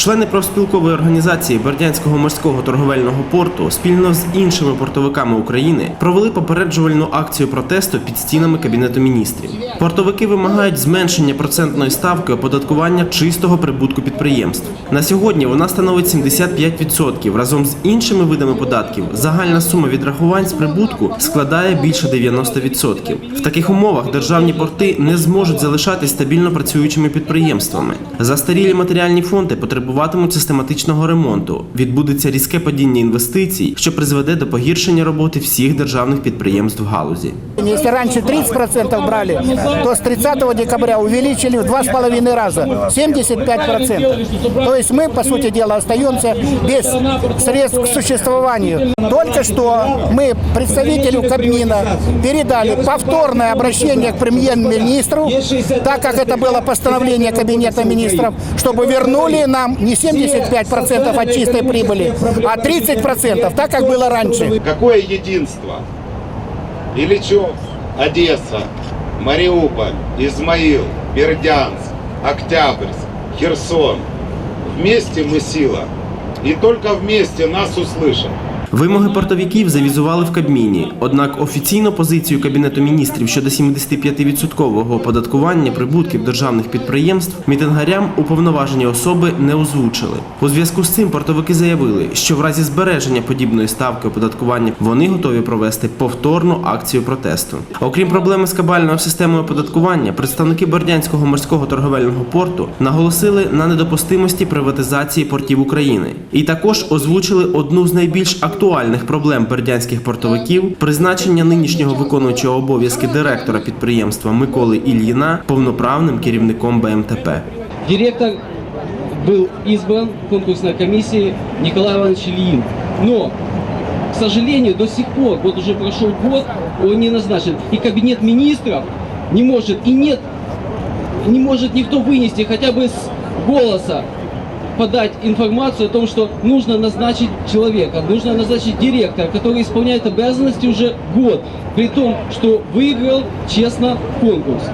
Члени профспілкової організації Бердянського морського торговельного порту спільно з іншими портовиками України провели попереджувальну акцію протесту під стінами кабінету міністрів. Портовики вимагають зменшення процентної ставки оподаткування чистого прибутку підприємств. На сьогодні вона становить 75%. Разом з іншими видами податків загальна сума відрахувань з прибутку складає більше 90%. В таких умовах державні порти не зможуть залишатись стабільно працюючими підприємствами. Застарілі матеріальні фонди потребуватимуть систематичного ремонту. Відбудеться різке падіння інвестицій, що призведе до погіршення роботи всіх державних підприємств в галузі. Если раньше 30% брали, то с 30 декабря увеличили в два с половиной раза, 75%. То есть мы, по сути дела, остаемся без средств к существованию. Только что мы представителю Кабмина передали повторное обращение к премьер-министру, так как это было постановление Кабинета министров, чтобы вернули нам не 75% от чистой прибыли, а 30%, так как было раньше. Какое единство? Ильичев, Одесса, Мариуполь, Измаил, Бердянск, Октябрьск, Херсон. Вместе мы сила. И только вместе нас услышат. Вимоги портовиків завізували в Кабміні. Однак офіційну позицію Кабінету міністрів щодо 75% оподаткування прибутків державних підприємств мітингарям уповноважені особи не озвучили. У зв'язку з цим портовики заявили, що в разі збереження подібної ставки оподаткування вони готові провести повторну акцію протесту. Окрім проблеми з кабальною системою оподаткування, представники Бердянського морського торговельного порту наголосили на недопустимості приватизації портів України і також озвучили одну з найбільш актуальних проблем бердянських портовиків призначення нинішнього виконуючого обов'язки директора підприємства Миколи Ільїна повноправним керівником БМТП. Директор был избран в конкурсной комиссии Николай Иванович Ильин. Но, к сожалению, до сих пор, вот уже прошел год, он не назначен. И кабинет министров не может, и нет, не может никто вынести хотя бы с голоса подать информацию о том, что нужно назначить человека, нужно назначить директора, который исполняет обязанности уже год, при том, что выиграл честно конкурс.